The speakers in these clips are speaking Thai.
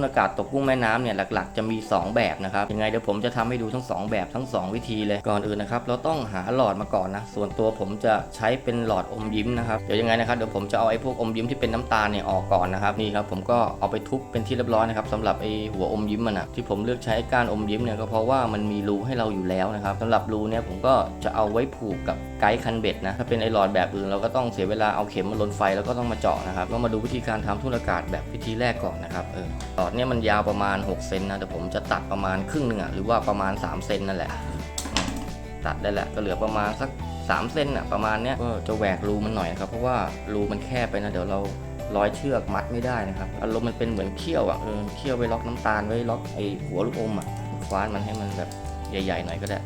นอากาศตกกุ้งแม่น้ำเนี่ยหลักๆ จะมี 2 แบบนะครับยังไงเดี๋ยวผมจะทำให้ดูทั้ง 2 แบบทั้ง 2 วิธีเลยก่อนอื่นนะครับเราต้องหาหลอดมาก่อนนะส่วนตัวผมจะใช้เป็นหลอดอมยิ้มนะครับเดี๋ยวยังไงนะครับเดี๋ยวผมจะเอาไอ้พวกอมยิ้มที่เป็นน้ำตาลเนี่ยออกก่อนนะครับนี่ครับผมก็เอาไปทุบเป็นที่เรียบร้อยนะครับสำหรับไอ้หัวอมยิ้มมันนะที่ผมเลือกใช้ก้านอมยิ้มเนี่ยก็เพราะว่ามันมีรูให้เราอยู่แล้วนะครับสำหรับรูเนี่ยผมก็จะเอาไว้ผูกกับไกด์คันเบ็ดนะถ้าเป็นไอ้หลอดแบบอื่นเราก็ต้องเสียเวลาเอาเข็มมาลนไฟแล้วก็ต้องมาเจาะนะครับก็มาดูวิธีการทำทุ่นอากาศแบบวิธีแรกก่อนนะครับเออหลอดเนี่ยมันยาวประมาณ 6 เซนนะแต่ผมจะตัดประมาณครึ่งหนึ่งอะหรือว่าประมาณ 3 เซนนั่นแหละ ตัดได้แหละ ก็เหลือประมาณสัก 3 เซนอะประมาณเนี้ยก็จะแหวกรูมันหน่อยนะครับ เพราะว่ารูมันแคบไปนะ เดี๋ยวเราร้อยเชือกมัดไม่ได้นะครับ อารมณ์มันเป็นเหมือนเขี้ยวอะเออ เขี้ยวไว้ล็อกน้ำตาลไว้ล็อกไอหัวลูกอมอะคว้านมันให้มันแบบใหญ่ ๆ หน่อยก็ได้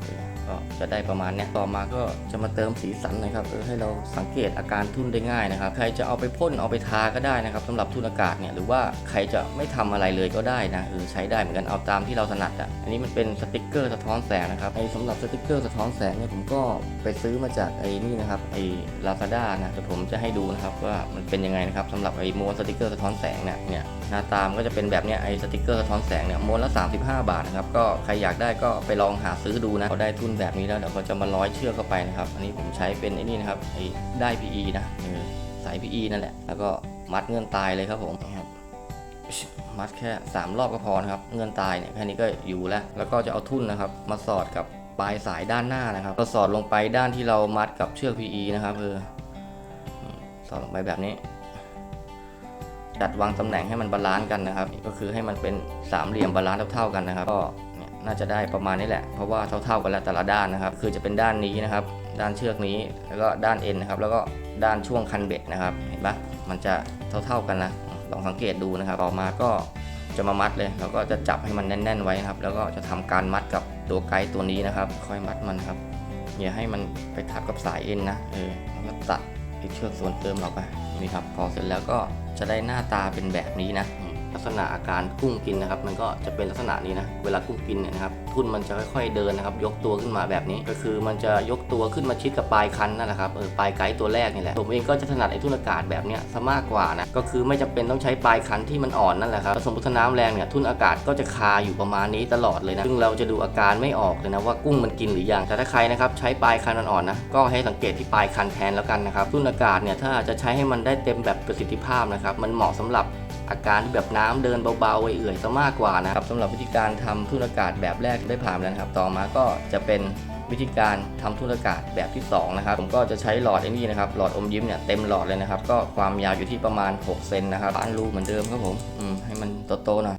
ก็จะได้ประมาณเนี้ยต่อมาก็จะมาเติมสีสันนะครับเออให้เราสังเกตอาการทุ่นได้ง่ายนะครับ ใครจะเอาไปพ่นเอาไปทาก็ได้นะครับสำหรับทุ่นอากาศเนี่ยหรือว่าใครจะไม่ทำอะไรเลยก็ได้นะเออใช้ได้เหมือนกันเอาตามที่เราถนัดอะอันนี้มันเป็นสติกเกอร์สะท้อนแสงนะครับไอ้สำหรับสติกเกอร์สะท้อนแสงเนี่ยผมก็ไปซื้อมาจากไอ้นี่นะครับไอ้ลาซาด้านะเดี๋ยวผมจะให้ดูนะครับว่ามันเป็นยังไงนะครับสำหรับไอ้ม้วนสติกเกอร์สะท้อนแสงเนี่ยเนี่ยหน้าตามก็จะเป็นแบบเนี้ยไอ้สติกเกอร์สะท้อนแสงเนี่ยม้วนละ 35 บาทนะครับก็ใครอยากได้ก็ไปลองหาซื้อดูนะพอได้ทุนแบบนี้แล้วเดี๋ยวก็จะมาร้อยเชือกเข้าไปนะครับ อันนี้ผมใช้เป็นไอ้นี่นะครับไอ้ได้ PE นะสาย PE นั่นแหละ แล้วก็มัดเงื่อนตายเลยครับผมนะครับมัดแค่ 3 รอบก็พอนะครับ เงื่อนตายเนี่ยแค่นี้ก็อยู่แล้ว แล้วก็จะเอาทุ่นนะครับ มาสอดกับปลายสายด้านหน้านะครับก็สอดลงไปด้านที่เรามัดกับเชือก PE นะครับเออสอดลงไปแบบนี้ จัดวางตำแหน่งให้มันบาลานซ์กันนะครับ ก็คือให้มันเป็นสามเหลี่ยมบาลานซ์เท่าๆกันนะครับ ก็ นี่ยน่าจะได้ประมาณนี้แหละ เพราะว่าเท่าๆกันแล้วแต่ละด้านนะครับ คือจะเป็นด้านนี้นะครับ ด้านเชือกนี้ แล้วก็ด้านเอ็นนะครับ แล้วก็ด้านช่วงคันเบ็ดนะครับ เห็นปะมันจะเท่าๆกันนะ ลองสังเกตดูนะครับ ต่อมาก็จะมามัดเลยแล้วก็จะจับให้มันแน่น ๆ ไว้นะครับ แล้วก็จะทำการมัดกับตัวไกด์ตัวนี้นะครับ ค่อยมัดมันครับ อย่าให้มันไปทับกับสายเอ็นนะ เออแล้วก็ตัดเชือกส่วนเติมเราไปนี่ครับ พอเสร็จแล้วก็จะได้หน้าตาเป็นแบบนี้นะ ษณะอาการกุ้งกินนะครับ มันก็จะเป็นลักษณะนี้นะ เวลากุ้งกินเนี่ยนะครับทุ่นมันจะค่อยๆเดินนะครับ ยกตัวขึ้นมาแบบนี้ ก็คือมันจะยกตัวขึ้นมาชิดกับปลายคันนั่นแหละครับ เออปลายไกด์ตัวแรกนี่แหละ ผมเองก็จะถนัดไอ้ทุ่นอากาศแบบเนี้ยซะมากกว่านะ ก็คือไม่จำเป็นต้องใช้ปลายคันที่มันอ่อนนั่นแหละครับถ้าสมมติถ้าน้ำแรงเนี่ยทุ่นอากาศก็จะคาอยู่ประมาณนี้ตลอดเลยนะ ซึ่งเราจะดูอาการไม่ออกเลยนะว่ากุ้งมันกินหรือยัง แต่ถ้าใครนะครับใช้ปลายคันอ่อนๆนะ ก็ให้สังเกตที่ปลายคันแทนแล้วกันนะครับทุ่นอากาศเนี่ยถ้าจะใช้ให้มันได้เต็มแบบประสิทธิภาพนะครับมันเหมาะสำหรับ อาการแบบน้ำเดินเบาๆเอื่อยๆซะมากกว่านะครับสำหรับวิธีการทำทุ่นอากาศแบบแรกได้ผ่านแล้วนะครับ ต่อมาก็จะเป็นวิธีการทำทุ่นอากาศแบบที่สองนะครับผมก็จะใช้หลอดไอ้นี่นะครับหลอดอมยิ้มเนี่ยเต็มหลอดเลยนะครับ ก็ความยาวอยู่ที่ประมาณ 6 เซนนะครับปานรูเหมือนเดิมครับผมอืมให้มันโตๆหน่อย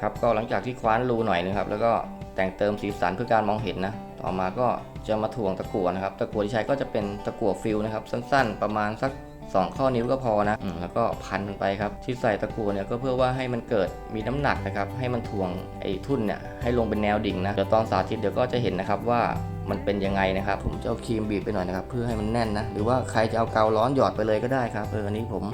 ครับก็หลังจากที่คว้านรูหน่อยนึงครับ แล้วก็แต่งเติมสีสันเพื่อการมองเห็นนะต่อมาก็จะมาถ่วงตะกั่วนะครับ ตะกั่วที่ใช้ก็จะเป็นตะกั่วฟิลนะครับ สั้นๆ ประมาณสัก 2 ข้อนิ้วก็พอนะอแล้วก็พันมันไปครับ ที่ใส่ตะกั่วเนี่ยก็เพื่อว่าให้มันเกิดมีน้ำหนักนะครับ ให้มันถ่วงไอ้ทุ่นเนี่ยให้ลงเป็นแนวดิ่งนะ เดี๋ยวตอนสาธิตเดี๋ยวก็จะเห็นนะครับว่ามันเป็นยังไงนะครับ ผมจะเอาครีมบีบไปหน่อยนะครับ เพื่อให้มันแน่นนะ หรือว่าใครจะเอากาวร้อนหยอดไปเลยก็ได้ครับ เออ อันนี้ผม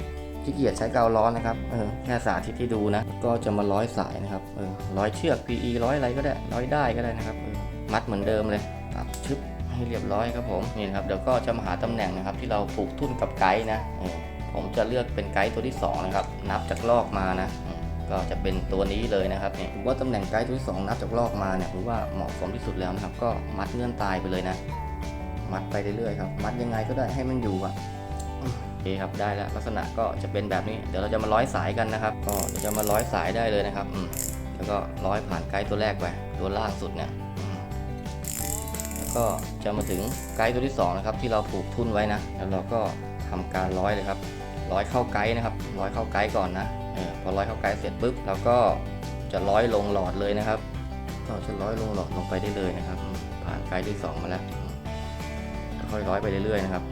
ขี้เกียจใช้กาวร้อนนะครับ เออ แค่สาธิตให้ดูนะ ก็จะมาร้อยสายนะครับ เออ ร้อยเชือก PE ร้อยอะไรก็ได้ ร้อยได้ก็ได้นะครับเออมัดเหมือนเดิมเลยตัดชึบ ให้เรียบร้อยครับผมนี่นะครับเดี๋ยวก็จะมาหาตำแหน่งนะครับ ที่เราผูกทุ่นกับไกด์นะเออผมจะเลือกเป็นไกด์ตัวที่สองนะครับ นับจากลอกมานะอืมก็จะเป็นตัวนี้เลยนะครับเนี่ยผมว่าตำแหน่งไกด์ตัวที่สองนับจากลอกมาเนี่ยผมว่าเหมาะสมที่สุดแล้วนะครับ ก็มัดเงื่อนตายไปเลยนะ มัดไปเรื่อยๆครับ มัดยังไงก็ได้ให้มันอยู่อะโอเคครับได้แล้วลักษณะก็จะเป็นแบบนี้เดี๋ยวเราจะมาร้อยสายกันนะครับ ก็เดี๋ยวจะมาร้อยสายได้เลยนะครับอืมแล้วก็ร้อยผ่านไกด์ตัวแรกไปตัวล่างสุดเนี่ยอืมแล้ว ก็จะมาถึงไกด์ตัวที่สองนะครับที่เราผูกทุ่นไว้นะ แล้วเราก็ทำการร้อยเลยครับ ร้อยเข้าไกด์นะครับ ร้อยเข้าไกด์ก่อนนะออพอร้อยเข้าไกด์เสร็จปุ๊บเราก็จะร้อยลงหลอดเลยนะครับก็จะร้อยลงหลอดลงไปได้เลยนะครับ ผ่านไกด์ที่สองมาแล้วค่อยร้อยไปเรื่อยๆนะครับ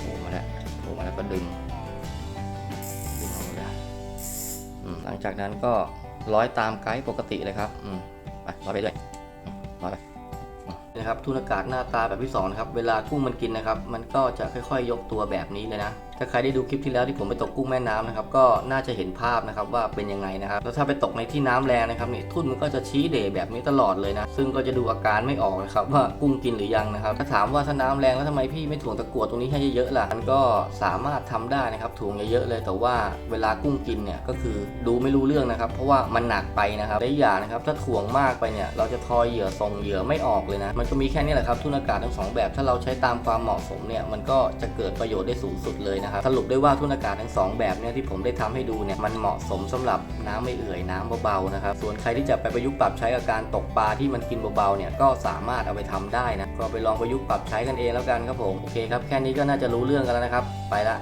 โผล่มาแล้วโผล่มาแล้วก็ดึงดึงออกมาเลยอืมหลังจากนั้นก็ร้อยตามไกด์ปกติเลยครับอืม ร้อยไปเลยอืมร้อยไปนะครับทุนอากาศหน้าตาแบบที่สอนะครับ เวลากุ้งมันกินนะครับ มันก็จะค่อยๆยกตัวแบบนี้เลยนะ ถ้าใครได้ดูคลิปที่แล้วที่ผมไปตกกุ้งแม่น้ำนะครับก็น่าจะเห็นภาพนะครับว่าเป็นยังไงนะครับแล้วถ้าไปตกในที่น้ำแรงนะครับนี่ทุ่นมันก็จะชี้เดแบบนี้ตลอดเลยนะซึ่งก็จะดูอาการไม่ออกนะครับว่ากุ้งกินหรือยังนะครับถ้าถามว่าถ้าน้ำแรงแล้วทำไมพี่ไม่ถ่วงตะกั่วตรงนี้ให้เยอะๆล่ะมันก็สามารถทำได้นะครับถ่วงเยอะๆเลย แต่ว่าเวลากุ้งกินเนี่ยก็คือดูไม่รู้เรื่องนะครับ เพราะว่ามันหนักไปนะครับและอีกอย่างนะครับถ้าถ่วงมากไปเนี่ยเราจะทอยเหยื่อส่งเหยื่อไม่ออกเลยนะมันก็มีแค่นี้แหละครับทุ่นอากาศทั้งสองแบบถ้าเราใช้ตามความเหมาะสมเนี่ยมันก็จะเกิดประโยชน์ได้สูงสุดเลยนะครับสรุปได้ว่าทุนอากาศทั้งสองแบบเนี่ยที่ผมได้ทำให้ดูเนี่ยมันเหมาะสมสำหรับน้ำไม่เอื่อยน้ำเบาๆนะครับส่วนใครที่จะไปประยุกต์ปรับใช้กับการตกปลาที่มันกินเบาๆเนี่ยก็สามารถเอาไปทำได้นะก็ไปลองประยุกต์ปรับใช้กันเองแล้วกันครับผมโอเคครับแค่นี้ก็น่าจะรู้เรื่องกันแล้วนะครับ ไปละ